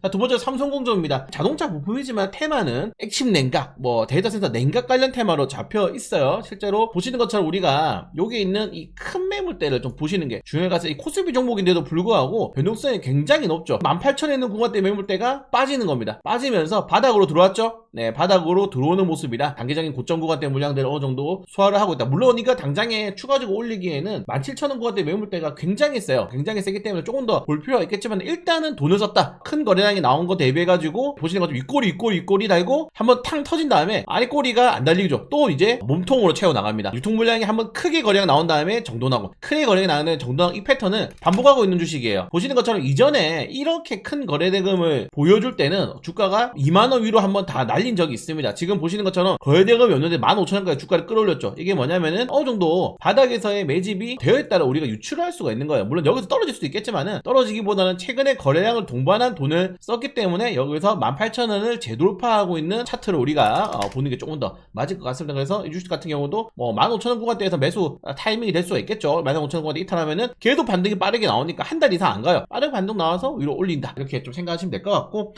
자, 두 번째 삼성공정입니다. 자동차 부품이지만 테마는 액침 냉각, 뭐 데이터 센터 냉각 관련 테마로 잡혀 있어요. 실제로 보시는 것처럼 우리가 여기 있는 이 큰 매물대를 좀 보시는 게 중요해 가서 이 코스피 종목인데도 불구하고 변동성이 굉장히 높죠. 18,000에 있는 구간대 매물대가 빠지는 겁니다. 빠지면서 바닥으로 들어왔죠? 네, 바닥으로 들어오는 모습이라 단기적인 고점 구간대 물량들을 어느 정도 소화를 하고 있다. 물론 이거 당장에 추가적으로 올리기에는 17,000원 구간대 매물대가 굉장히 세요. 굉장히 세기 때문에 조금 더 볼 필요가 있겠지만 일단은 돈을 썼다. 큰 거래량 이 나온 거 대비해가지고 보시는 것처럼 윗꼬리 윗꼬리 윗꼬리 달고 한번 탕 터진 다음에 아랫꼬리가 안 달리죠. 또 이제 몸통으로 채워 나갑니다. 유통 물량이 한번 크게 거래량 나온 다음에 정돈하고 크게 거래량이 나오는 정돈하고 이 패턴은 반복하고 있는 주식이에요. 보시는 것처럼 이전에 이렇게 큰 거래 대금을 보여줄 때는 주가가 2만 원 위로 한번 다 날린 적이 있습니다. 지금 보시는 것처럼 거래 대금이었는데 15,000원까지 주가를 끌어올렸죠. 이게 뭐냐면은 어느 정도 바닥에서의 매집이 되어 있다라 우리가 유출을 할 수가 있는 거예요. 물론 여기서 떨어질 수도 있겠지만은 떨어지기보다는 최근에 거래량을 동반한 돈을 썼기 때문에 여기서 18,000원을 재돌파하고 있는 차트를 우리가 어, 보는 게 조금 더 맞을 것 같습니다. 그래서 이 주식 같은 경우도 뭐 15,000원 구간대에서 매수 아, 타이밍이 될 수가 있겠죠. 15,000원 구간대 이탈하면은 계속 반등이 빠르게 나오니까 한 달 이상 안 가요. 빠르게 반등 나와서 위로 올린다. 이렇게 좀 생각하시면 될 것 같고